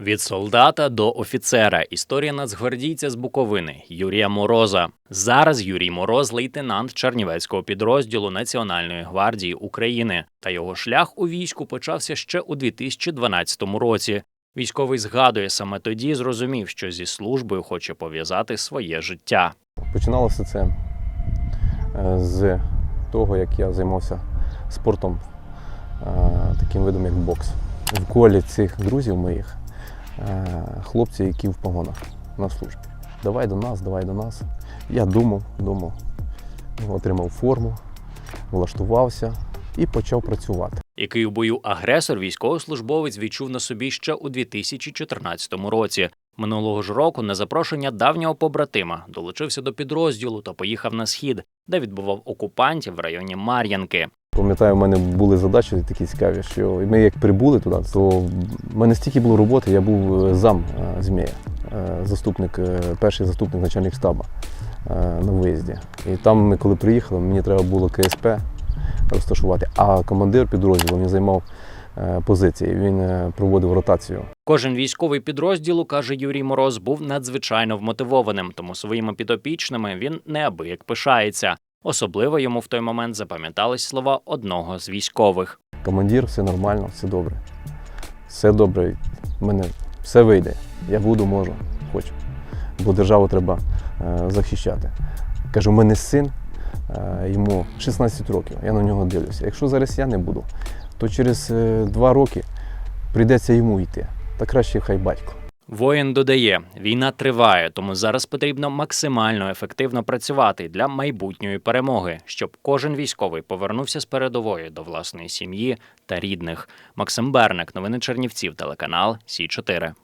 Від солдата до офіцера. Історія нацгвардійця з Буковини Юрія Мороза. Зараз Юрій Мороз лейтенант Чернівецького підрозділу Національної гвардії України. Та його шлях у війську почався ще у 2012 році. Військовий згадує саме тоді зрозумів, що зі службою хоче пов'язати своє життя. Починалося це е, з того, як я займався спортом, е, таким видом, як бокс. В колі цих друзів моїх хлопці, які в погонах на службі. Давай до нас, давай до нас. Я думав, думав, отримав форму, влаштувався і почав працювати. який у бою агресор військовослужбовець відчув на собі ще у 2014 році. Минулого ж року на запрошення давнього побратима долучився до підрозділу та поїхав на схід, де відбував окупантів в районі Мар'янки. Пам'ятаю, в мене були задачі такі цікаві, що ми як прибули туди, то в мене стільки було роботи, я був е, зам е, змія, е, заступник, перший заступник начальник штабу на виїзді. І там ми коли приїхали, мені треба було КСП розташувати, а командир підрозділу він займав позиції, він проводив ротацію. Кожен військовий підрозділу, каже Юрій Мороз, був надзвичайно вмотивованим, тому своїми підопічними він неабияк пишається. Особливо йому в той момент запам'ятались слова одного з військових. Командир, все нормально, все добре. Все добре, в мене все вийде. Я буду, можу, хочу. Бо державу треба е, захищати. Кажу, у мене син, е, йому 16 років, я на нього дивлюся. Якщо зараз я не буду, то через е, два роки прийдеться йому йти. Та краще хай батько. Воїн додає, війна триває, тому зараз потрібно максимально ефективно працювати для майбутньої перемоги, щоб кожен військовий повернувся з передової до власної сім'ї та рідних. Максим Берник, новини Чернівців, телеканал Сі 4